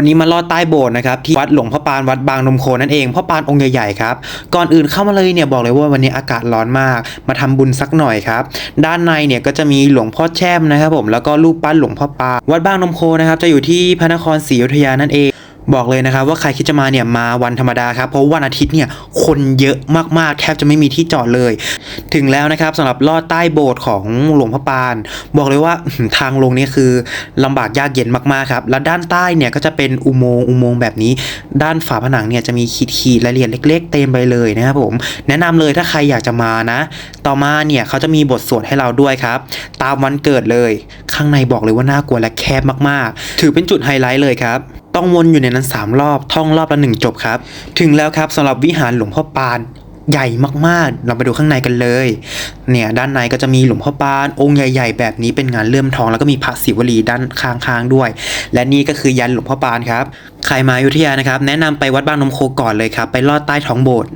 วันนี้มาลอดใต้โบสถ์นะครับที่วัดหลวงพ่อปานวัดบางนมโคนั่นเองพ่อปานองค์ใหญ่ๆครับก่อนอื่นเข้ามาเลยเนี่ยบอกเลยว่าวันนี้อากาศร้อนมาก มาทำบุญสักหน่อยครับด้านในเนี่ยก็จะมีหลวงพ่อแช่มนะครับผมแล้วก็รูปปั้นหลวงพ่อปานวัดบางนมโคนะครับจะอยู่ที่พระนครศรีอยุธยานั่นเอง บอกเลยนะครับว่าใครคิดจะมาเนี่ยมาวันธรรมดาครับเพราะวันอาทิตย์เนี่ยคนเยอะมากๆแทบจะไม่มีที่จอดเลย ถึงแล้วนะครับสำหรับลอดใต้โบสถ์ของหลวงพ่อปาน บอกเลยว่าทางลงนี่คือลำบากยากเย็นมากๆครับ แล้วด้านใต้เนี่ยก็จะเป็นอุโมงค์อุโมงค์แบบนี้ ด้านฝาผนังเนี่ยจะมีขีดขีดรายละเอียดเล็ก ๆ เต็มไปเลยนะครับผมแนะนำเลยถ้าใครอยากจะมานะ ต่อมาเนี่ยเขาจะมีบทสวดให้เราด้วยครับ ตามวันเกิดเลย ข้างในบอกเลยว่าน่ากลัวและแคบมากๆ ถือเป็นจุดไฮไลท์เลยครับต้องวนอยู่ในนั้น 3 รอบ ท่องรอบละหนึ่งจบครับ ถึงแล้วครับสำหรับวิหารหลวงพ่อปาน ใหญ่มากๆ เราไปดูข้างในกันเลย เนี่ยด้านในก็จะมีหลวงพ่อปาน องค์ใหญ่ ๆ แบบนี้เป็นงานเลื่อมทอง แล้วก็มีพระศิวลีด้านข้างๆด้วย และนี่ก็คือยันหลวงพ่อปานครับ ใครมาอยุธยานะครับ แนะนำไปวัดบางนมโคก่อนเลยครับ ไปลอดใต้ท้องโบสถ์